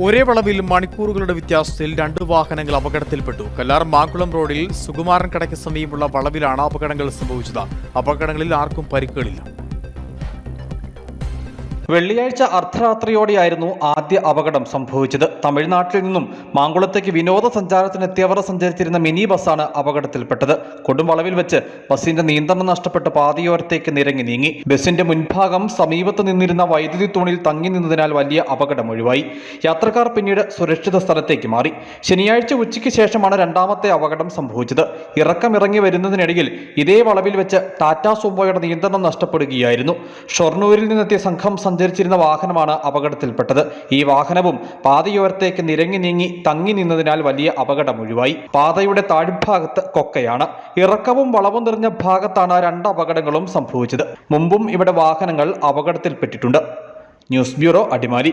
ഒരേ വളവിൽ മണിക്കൂറുകളുടെ വ്യത്യാസത്തിൽ രണ്ട് വാഹനങ്ങൾ അപകടത്തിൽപ്പെട്ടു. കല്ലാർ മാങ്കുളം റോഡിൽ സുകുമാരൻ കടയ്ക്ക് സമീപമുള്ള വളവിലാണ് അപകടങ്ങൾ സംഭവിച്ചത്. അപകടങ്ങളിൽ ആർക്കും പരിക്കുകളില്ല. വെള്ളിയാഴ്ച അർദ്ധരാത്രിയോടെയായിരുന്നു ആദ്യ അപകടം സംഭവിച്ചത്. തമിഴ്നാട്ടിൽ നിന്നും മാങ്കുളത്തേക്ക് വിനോദസഞ്ചാരത്തിനെത്തിയവർ സഞ്ചരിച്ചിരുന്ന മിനി ബസ്സാണ് അപകടത്തിൽപ്പെട്ടത്. കൊടുംവളവിൽ വെച്ച് ബസ്സിന്റെ നിയന്ത്രണം നഷ്ടപ്പെട്ട് പാതയോരത്തേക്ക് നിരങ്ങി നീങ്ങി. ബസ്സിന്റെ മുൻഭാഗം സമീപത്ത് നിന്നിരുന്ന വൈദ്യുതി തൂണിൽ തങ്ങി നിന്നതിനാൽ വലിയ അപകടം ഒഴിവായി. യാത്രക്കാർ പിന്നീട് സുരക്ഷിത സ്ഥലത്തേക്ക് മാറി. ശനിയാഴ്ച ഉച്ചയ്ക്ക് ശേഷമാണ് രണ്ടാമത്തെ അപകടം സംഭവിച്ചത്. ഇറക്കമിറങ്ങി വരുന്നതിനിടയിൽ ഇതേ വളവിൽ വെച്ച് ടാറ്റ സുംബോയുടെ നിയന്ത്രണം നഷ്ടപ്പെടുകയായിരുന്നു. ഷൊർണൂരിൽ നിന്നെത്തിയ സംഘം സഞ്ചരിച്ചിരുന്ന വാഹനമാണ് അപകടത്തിൽപ്പെട്ടത്. ഈ വാഹനവും പാതയോരത്തേക്ക് നിരങ്ങി നീങ്ങി തങ്ങി നിന്നതിനാൽ വലിയ അപകടം ഒഴിവായി. പാതയുടെ താഴ്ഭാഗത്ത് കൊക്കയാണ്. ഇറക്കവും വളവും നിറഞ്ഞ ഭാഗത്താണ് രണ്ട് അപകടങ്ങളും സംഭവിച്ചത്. മുമ്പും ഇവിടെ വാഹനങ്ങൾ അപകടത്തിൽപ്പെട്ടിട്ടുണ്ട്. News bureau Adimali.